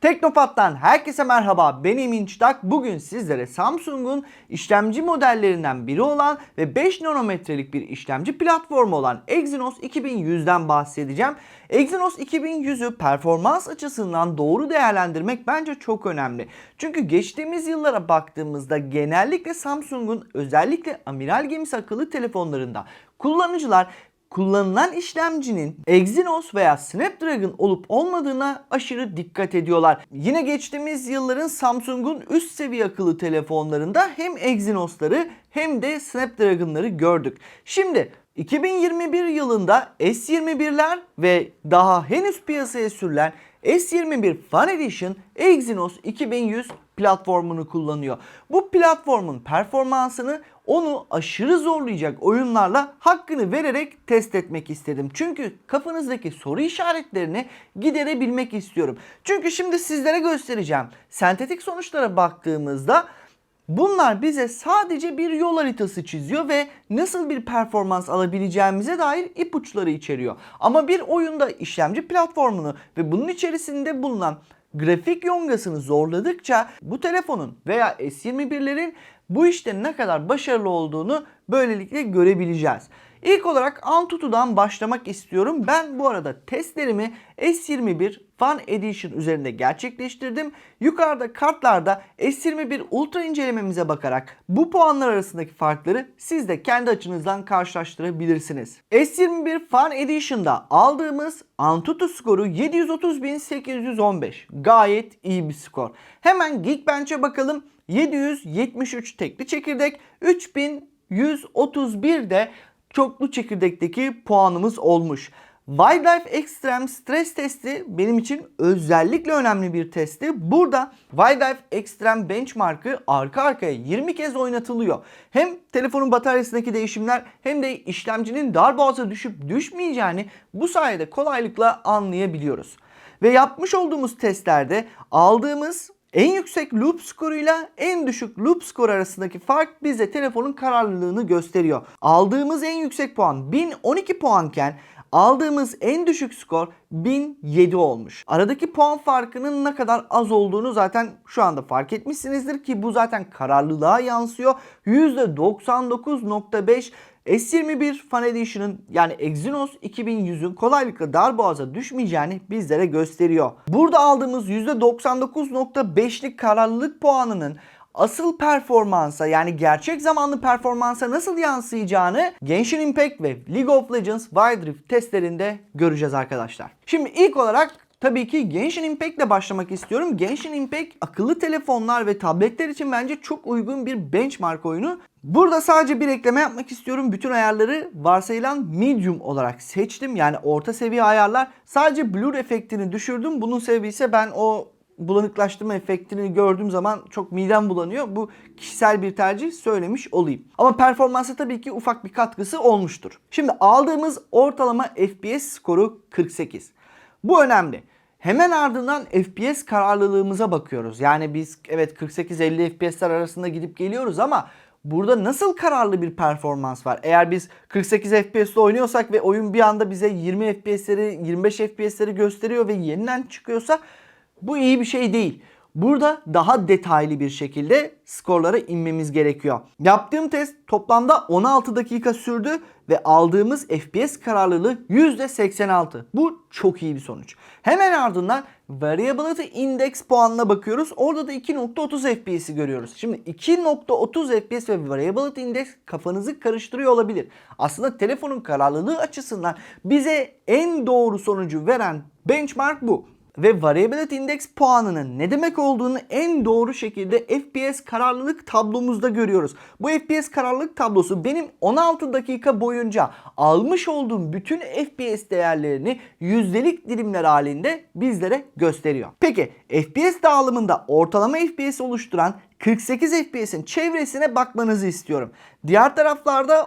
Teknopat'tan herkese merhaba. Ben Emin Çıtak. Bugün sizlere Samsung'un işlemci modellerinden biri olan ve 5 nanometrelik bir işlemci platformu olan Exynos 2100'den bahsedeceğim. Exynos 2100'ü performans açısından doğru değerlendirmek bence çok önemli. Çünkü geçtiğimiz yıllara baktığımızda genellikle Samsung'un özellikle amiral gemisi akıllı telefonlarında kullanıcılar kullanılan işlemcinin Exynos veya Snapdragon olup olmadığına aşırı dikkat ediyorlar. Yine geçtiğimiz yılların Samsung'un üst seviye akıllı telefonlarında hem Exynos'ları hem de Snapdragon'ları gördük. Şimdi 2021 yılında S21'ler ve daha henüz piyasaya sürülen S21 Fan Edition Exynos 2100 platformunu kullanıyor. Bu platformun performansını onu aşırı zorlayacak oyunlarla hakkını vererek test etmek istedim. Çünkü kafanızdaki soru işaretlerini giderebilmek istiyorum. Çünkü şimdi sizlere göstereceğim. Sentetik sonuçlara baktığımızda Bunlar bize sadece bir yol haritası çiziyor ve nasıl bir performans alabileceğimize dair ipuçları içeriyor. Ama bir oyunda işlemci platformunu ve bunun içerisinde bulunan grafik yongasını zorladıkça bu telefonun veya S21'lerin bu işte ne kadar başarılı olduğunu böylelikle görebileceğiz. İlk olarak Antutu'dan başlamak istiyorum. Ben bu arada testlerimi S21 Fan Edition üzerinde gerçekleştirdim. Yukarıda kartlarda S21 Ultra incelememize bakarak bu puanlar arasındaki farkları siz de kendi açınızdan karşılaştırabilirsiniz. S21 Fan Edition'da aldığımız Antutu skoru 730.815. Gayet iyi bir skor. Hemen Geekbench'e bakalım. 773 tekli çekirdek, 3131 de çoklu çekirdekteki puanımız olmuş. Wildlife Extreme stres testi benim için özellikle önemli bir testti. Burada Wildlife Extreme benchmark'ı arka arkaya 20 kez oynatılıyor. Hem telefonun bataryasındaki değişimler hem de işlemcinin darboğaza düşüp düşmeyeceğini bu sayede kolaylıkla anlayabiliyoruz. Ve yapmış olduğumuz testlerde aldığımız en yüksek loop skoruyla en düşük loop skor arasındaki fark bize telefonun kararlılığını gösteriyor. Aldığımız en yüksek puan 1012 puanken aldığımız en düşük skor 1007 olmuş. Aradaki puan farkının ne kadar az olduğunu zaten şu anda fark etmişsinizdir ki bu zaten kararlılığa yansıyor. %99.5 S21 Fan Edition'ın yani Exynos 2100'ün kolaylıkla darboğaza düşmeyeceğini bizlere gösteriyor. Burada aldığımız %99.5'lik kararlılık puanının asıl performansa yani gerçek zamanlı performansa nasıl yansıyacağını Genshin Impact ve League of Legends Wild Rift testlerinde göreceğiz arkadaşlar. Şimdi ilk olarak Tabii ki Genshin Impact ile başlamak istiyorum. Genshin Impact akıllı telefonlar ve tabletler için bence çok uygun bir benchmark oyunu. Burada sadece bir ekleme yapmak istiyorum. Bütün ayarları varsayılan medium olarak seçtim. Yani orta seviye ayarlar. Sadece blur efektini düşürdüm. Bunun sebebi ise ben o bulanıklaştırma efektini gördüğüm zaman çok midem bulanıyor. Bu kişisel bir tercih söylemiş olayım. Ama performansa tabii ki ufak bir katkısı olmuştur. Şimdi aldığımız ortalama FPS skoru 48. Bu önemli. Hemen ardından FPS kararlılığımıza bakıyoruz. Yani biz evet 48-50 FPS'ler arasında gidip geliyoruz ama burada nasıl kararlı bir performans var? Eğer biz 48 FPS'te oynuyorsak ve oyun bir anda bize 20 FPS'leri 25 FPS'leri gösteriyor ve yeniden çıkıyorsa bu iyi bir şey değil. Burada daha detaylı bir şekilde skorlara inmemiz gerekiyor. Yaptığım test toplamda 16 dakika sürdü ve aldığımız FPS kararlılığı %86. Bu çok iyi bir sonuç. Hemen ardından Variability Index puanına bakıyoruz. Orada da 2.30 FPS'i görüyoruz. Şimdi 2.30 FPS ve Variability Index kafanızı karıştırıyor olabilir. Aslında telefonun kararlılığı açısından bize en doğru sonucu veren benchmark bu ve Variability Index puanının ne demek olduğunu en doğru şekilde FPS kararlılık tablomuzda görüyoruz. Bu FPS kararlılık tablosu benim 16 dakika boyunca almış olduğum bütün FPS değerlerini yüzdelik dilimler halinde bizlere gösteriyor. Peki FPS dağılımında ortalama FPS oluşturan 48 FPS'in çevresine bakmanızı istiyorum. Diğer taraflarda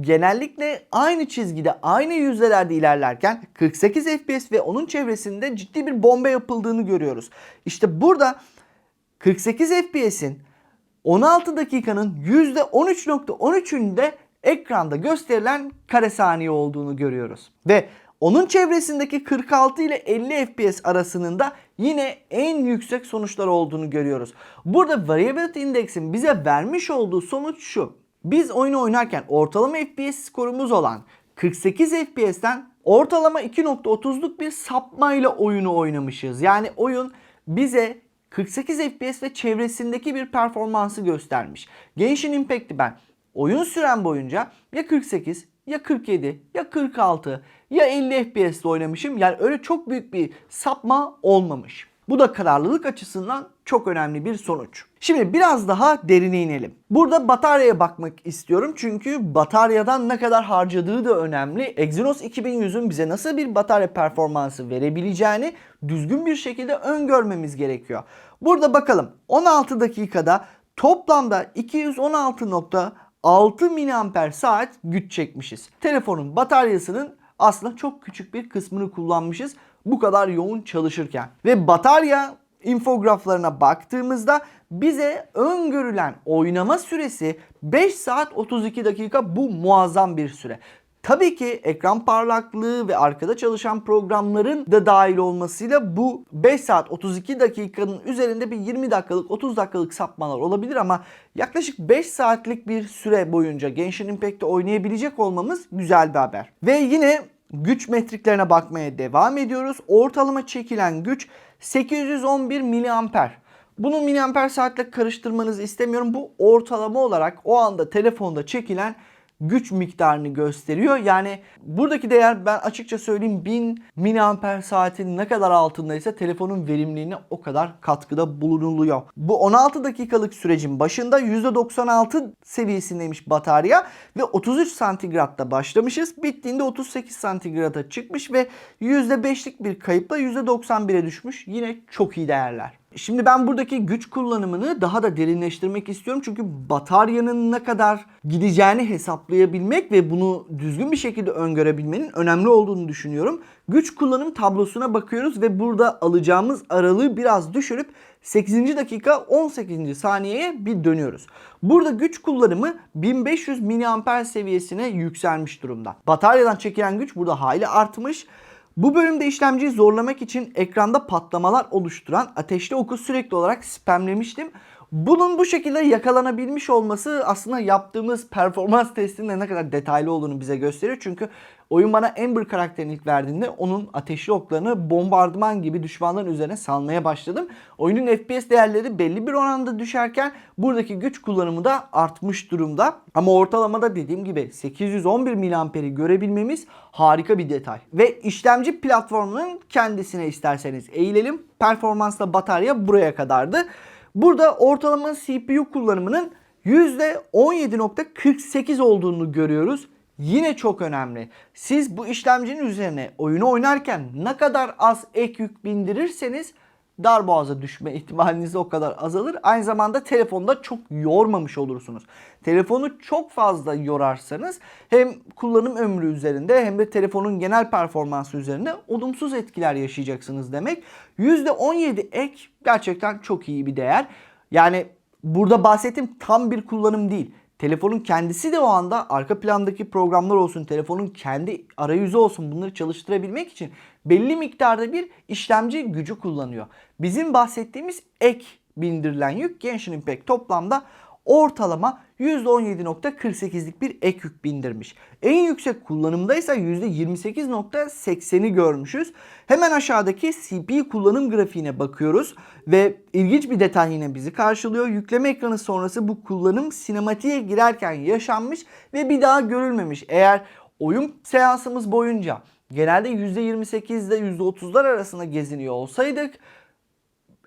genellikle aynı çizgide aynı yüzdelerde ilerlerken 48 FPS ve onun çevresinde ciddi bir bomba yapıldığını görüyoruz. İşte burada 48 FPS'in 16 dakikanın %13.13'ünde ekranda gösterilen kare saniye olduğunu görüyoruz. Ve Onun çevresindeki 46 ile 50 FPS arasının da yine en yüksek sonuçlar olduğunu görüyoruz. Burada Variability Index'in bize vermiş olduğu sonuç şu. Biz oyunu oynarken ortalama FPS skorumuz olan 48 FPS'ten ortalama 2.30'luk bir sapmayla oyunu oynamışız. Yani oyun bize 48 FPS ve çevresindeki bir performansı göstermiş. Genshin Impact'i ben oyun süren boyunca ya 48 ya 47 ya 46 ya 50 FPS'te oynamışım. Yani öyle çok büyük bir sapma olmamış. Bu da kararlılık açısından çok önemli bir sonuç. Şimdi biraz daha derine inelim. Burada bataryaya bakmak istiyorum çünkü bataryadan ne kadar harcadığı da önemli. Exynos 2100'ün bize nasıl bir batarya performansı verebileceğini düzgün bir şekilde öngörmemiz gerekiyor. Burada bakalım 16 dakikada toplamda 216.6 miliamper saat güç çekmişiz. Telefonun bataryasının aslında çok küçük bir kısmını kullanmışız bu kadar yoğun çalışırken. Ve batarya infograflarına baktığımızda bize öngörülen oynama süresi 5 saat 32 dakika bu muazzam bir süre. Tabii ki ekran parlaklığı ve arkada çalışan programların da dahil olmasıyla bu 5 saat 32 dakikanın üzerinde bir 20 dakikalık 30 dakikalık sapmalar olabilir ama yaklaşık 5 saatlik bir süre boyunca Genshin Impact'te oynayabilecek olmamız güzel bir haber. Ve yine güç metriklerine bakmaya devam ediyoruz. Ortalama çekilen güç 811 miliamper. Bunu miliamper saatle karıştırmanızı istemiyorum. Bu ortalama olarak o anda telefonda çekilen güç miktarını gösteriyor. Yani buradaki değer ben açıkça söyleyeyim 1000 miliamper saatin ne kadar altındaysa telefonun verimliliğine o kadar katkıda bulunuluyor. Bu 16 dakikalık sürecin başında %96 seviyesindeymiş batarya ve 33 santigratta başlamışız. Bittiğinde 38 santigrata çıkmış ve %5'lik bir kayıpla %91'e düşmüş. Yine çok iyi değerler. Şimdi ben buradaki güç kullanımını daha da derinleştirmek istiyorum. Çünkü bataryanın ne kadar gideceğini hesaplayabilmek ve bunu düzgün bir şekilde öngörebilmenin önemli olduğunu düşünüyorum. Güç kullanım tablosuna bakıyoruz ve burada alacağımız aralığı biraz düşürüp 8. dakika 18. saniyeye bir dönüyoruz. Burada güç kullanımı 1500 mAh seviyesine yükselmiş durumda. Bataryadan çekilen güç burada hayli artmış. Bu bölümde işlemciyi zorlamak için ekranda patlamalar oluşturan ateşli oku sürekli olarak spamlemiştim. Bunun bu şekilde yakalanabilmiş olması aslında yaptığımız performans testinin ne kadar detaylı olduğunu bize gösteriyor. Çünkü oyun bana Amber karakterini ilk verdiğinde onun ateşli oklarını bombardıman gibi düşmanların üzerine salmaya başladım. Oyunun FPS değerleri belli bir oranda düşerken buradaki güç kullanımı da artmış durumda. Ama ortalamada dediğim gibi 811 miliamperi görebilmemiz harika bir detay. Ve işlemci platformunun kendisine isterseniz eğilelim. Performansla batarya buraya kadardı. Burada ortalama CPU kullanımının %17.48 olduğunu görüyoruz. Yine çok önemli. Siz bu işlemcinin üzerine oyunu oynarken ne kadar az ek yük bindirirseniz darboğaza düşme ihtimaliniz o kadar azalır. Aynı zamanda telefonda çok yormamış olursunuz. Telefonu çok fazla yorarsanız hem kullanım ömrü üzerinde hem de telefonun genel performansı üzerinde olumsuz etkiler yaşayacaksınız demek. %17 ek gerçekten çok iyi bir değer. Yani burada bahsettiğim tam bir kullanım değil. Telefonun kendisi de o anda arka plandaki programlar olsun, telefonun kendi arayüzü olsun bunları çalıştırabilmek için belli miktarda bir işlemci gücü kullanıyor. Bizim bahsettiğimiz ek bindirilen yük Genshin Impact toplamda ortalama %17.48'lik bir ek yük bindirmiş. En yüksek kullanımda ise %28.80'i görmüşüz. Hemen aşağıdaki CPU kullanım grafiğine bakıyoruz ve ilginç bir detay yine bizi karşılıyor. Yükleme ekranı sonrası bu kullanım sinematiğe girerken yaşanmış ve bir daha görülmemiş. Eğer oyun seansımız boyunca genelde %28 ile %30'lar arasında geziniyor olsaydık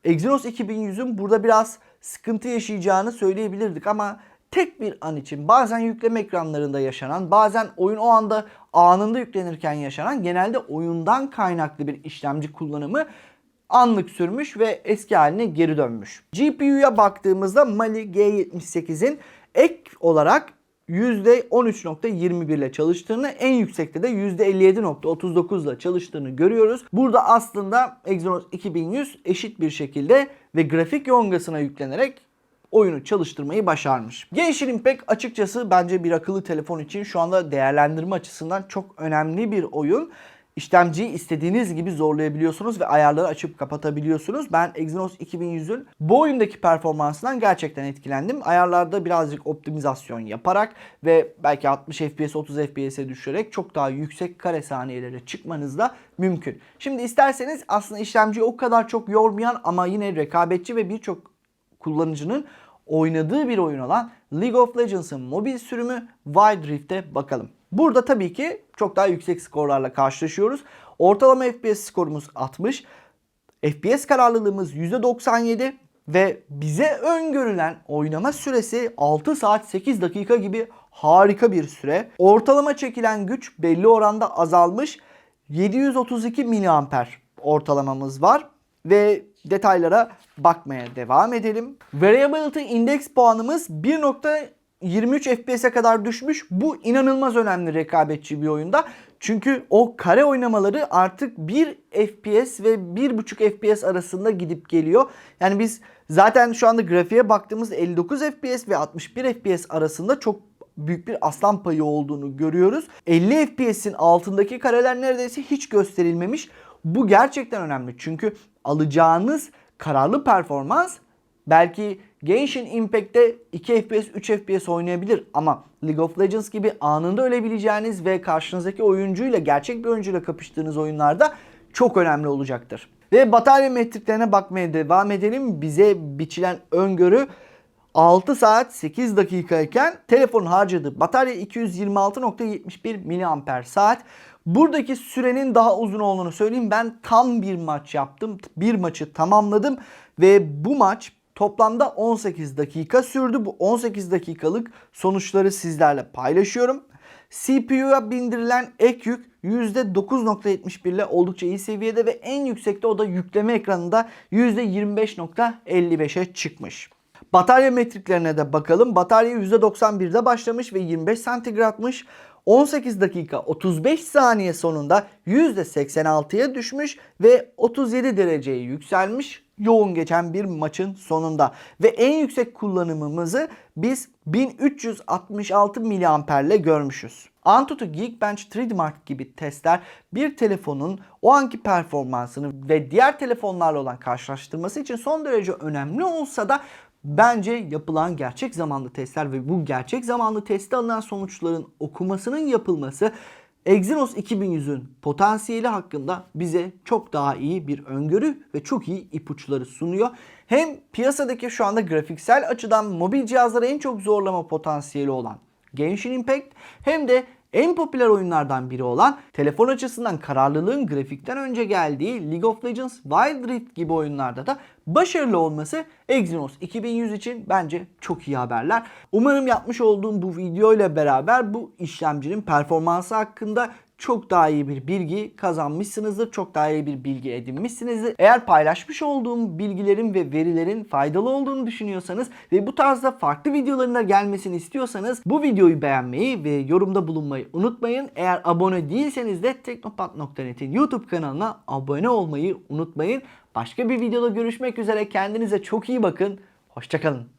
Exynos 2100'ün burada biraz sıkıntı yaşayacağını söyleyebilirdik ama tek bir an için bazen yükleme ekranlarında yaşanan bazen oyun o anda anında yüklenirken yaşanan genelde oyundan kaynaklı bir işlemci kullanımı anlık sürmüş ve eski haline geri dönmüş. GPU'ya baktığımızda Mali G78'in ek olarak %13.21 ile çalıştığını, en yüksekte de %57.39 ile çalıştığını görüyoruz. Burada aslında Exynos 2100 eşit bir şekilde ve grafik yongasına yüklenerek oyunu çalıştırmayı başarmış. Genshin Impact açıkçası bence bir akıllı telefon için şu anda değerlendirme açısından çok önemli bir oyun. işlemciyi istediğiniz gibi zorlayabiliyorsunuz ve ayarları açıp kapatabiliyorsunuz. Ben Exynos 2100'ün bu oyundaki performansından gerçekten etkilendim. Ayarlarda birazcık optimizasyon yaparak ve belki 60 FPS 30 FPS'e düşürerek çok daha yüksek kare saniyelere çıkmanız da mümkün. Şimdi isterseniz aslında işlemciyi o kadar çok yormayan ama yine rekabetçi ve birçok kullanıcının oynadığı bir oyun olan League of Legends'ın mobil sürümü Wild Rift'e bakalım. Burada tabii ki çok daha yüksek skorlarla karşılaşıyoruz. Ortalama FPS skorumuz 60. FPS kararlılığımız %97 ve bize öngörülen oynama süresi 6 saat 8 dakika gibi harika bir süre. Ortalama çekilen güç belli oranda azalmış. 732 miliamper ortalamamız var ve detaylara bakmaya devam edelim. Variability Index puanımız 1.23 FPS'e kadar düşmüş. Bu inanılmaz önemli rekabetçi bir oyunda. Çünkü o kare oynamaları artık 1 FPS ve 1.5 FPS arasında gidip geliyor. Yani biz zaten şu anda grafiğe baktığımız 59 FPS ve 61 FPS arasında çok büyük bir aslan payı olduğunu görüyoruz. 50 FPS'in altındaki kareler neredeyse hiç gösterilmemiş. Bu gerçekten önemli çünkü alacağınız kararlı performans belki Genshin Impact'te 2 FPS 3 FPS oynayabilir ama League of Legends gibi anında ölebileceğiniz ve karşınızdaki oyuncuyla gerçek bir oyuncuyla kapıştığınız oyunlarda çok önemli olacaktır. Ve batarya metriklerine bakmaya devam edelim. Bize biçilen öngörü 6 saat 8 dakikayken telefonun harcadığı batarya 226.71 mAh saat. Buradaki sürenin daha uzun olduğunu söyleyeyim. Ben tam bir maç yaptım. Bir maçı tamamladım ve bu maç toplamda 18 dakika sürdü. Bu 18 dakikalık sonuçları sizlerle paylaşıyorum. CPU'ya bindirilen ek yük %9.71 ile oldukça iyi seviyede ve en yüksekte o da yükleme ekranında %25.55'e çıkmış. Batarya metriklerine de bakalım. Batarya %91'de başlamış ve 25 santigratmış. 18 dakika 35 saniye sonunda %86'ya düşmüş ve 37 dereceye yükselmiş yoğun geçen bir maçın sonunda. Ve en yüksek kullanımımızı biz 1366 mAh ile görmüşüz. Antutu Geekbench 3D Mark gibi testler bir telefonun o anki performansını ve diğer telefonlarla olan karşılaştırması için son derece önemli olsa da bence yapılan gerçek zamanlı testler ve bu gerçek zamanlı testte alınan sonuçların okumasının yapılması Exynos 2100'ün potansiyeli hakkında bize çok daha iyi bir öngörü ve çok iyi ipuçları sunuyor. Hem piyasadaki şu anda grafiksel açıdan mobil cihazları en çok zorlama potansiyeli olan Genshin Impact hem de en popüler oyunlardan biri olan telefon açısından kararlılığın grafikten önce geldiği League of Legends Wild Rift gibi oyunlarda da başarılı olması Exynos 2100 için bence çok iyi haberler. Umarım yapmış olduğum bu video ile beraber bu işlemcinin performansı hakkında çok daha iyi bir bilgi kazanmışsınızdır. Çok daha iyi bir bilgi edinmişsinizdir. Eğer paylaşmış olduğum bilgilerin ve verilerin faydalı olduğunu düşünüyorsanız ve bu tarzda farklı videoların da gelmesini istiyorsanız bu videoyu beğenmeyi ve yorumda bulunmayı unutmayın. Eğer abone değilseniz de teknopat.net'in YouTube kanalına abone olmayı unutmayın. Başka bir videoda görüşmek üzere. Kendinize çok iyi bakın. Hoşçakalın.